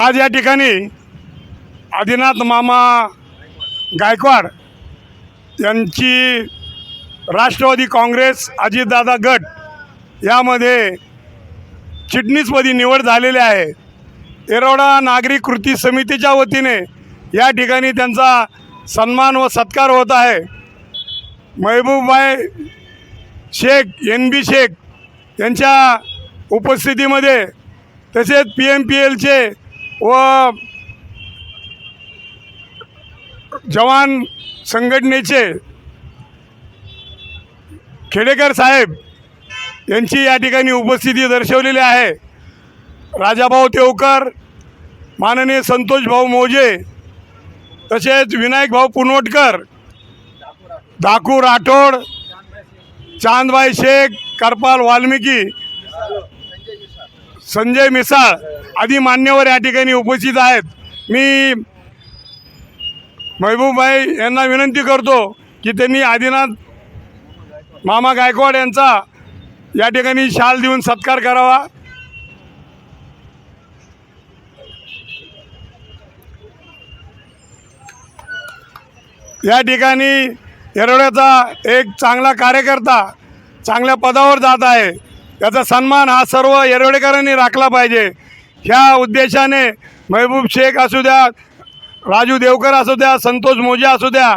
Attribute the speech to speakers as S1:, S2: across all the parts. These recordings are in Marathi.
S1: आज या ठिकाणी आदिनाथ मामा गायकवाड यांची राष्ट्रवादी काँग्रेस अजितदादा गट यामध्ये चिटणीसपदी निवड झालेली आहे. येरवडा नागरिक कृती समितीच्या वतीने या ठिकाणी त्यांचा सन्मान व सत्कार होत आहे. महबूबबाई शेख एन बी शेख यांच्या उपस्थितीमध्ये तसेच पी एम पी एलचे व जवान संघटनेचे खेडेकर साहेब यांची या ठिकाणी उपस्थिती दर्शवलेली आहे. राजाभाऊ तेवकर माननीय संतोषभाऊ मोजे तसेच विनायकभाऊ पुनवटकर धाकू राठोड चांदबाई शेख करपाल वाल्मिकी संजय मिसाळ आदी मान्यवर या ठिकाणी उपस्थित आहेत. मी महबूबभाई यांना विनंती करतो की त्यांनी आदिनाथ मामा गायकवाड यांचा या ठिकाणी शाल देऊन सत्कार करावा. या ठिकाणी येरवड्याचा एक चांगला कार्यकर्ता चांगल्या पदावर जात आहे. त्याचा सन्मान हा सर्व येरवडेकरांनी राखला पाहिजे. ह्या उद्देशाने महबूब शेख असू द्या राजू देवकर असू द्या संतोष मोजे असू द्या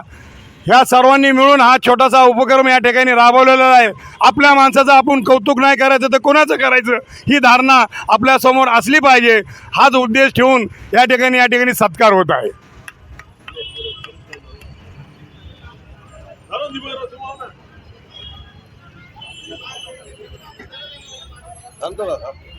S1: ह्या सर्वांनी मिळून हा छोटासा उपक्रम या ठिकाणी राबवलेला आहे. आपल्या माणसाचं आपण कौतुक नाही करायचं तर कोणाचं करायचं? ही धारणा आपल्यासमोर असली पाहिजे. हाच उद्देश ठेवून या ठिकाणी या ठिकाणी सत्कार होत आहे.
S2: थांबतो का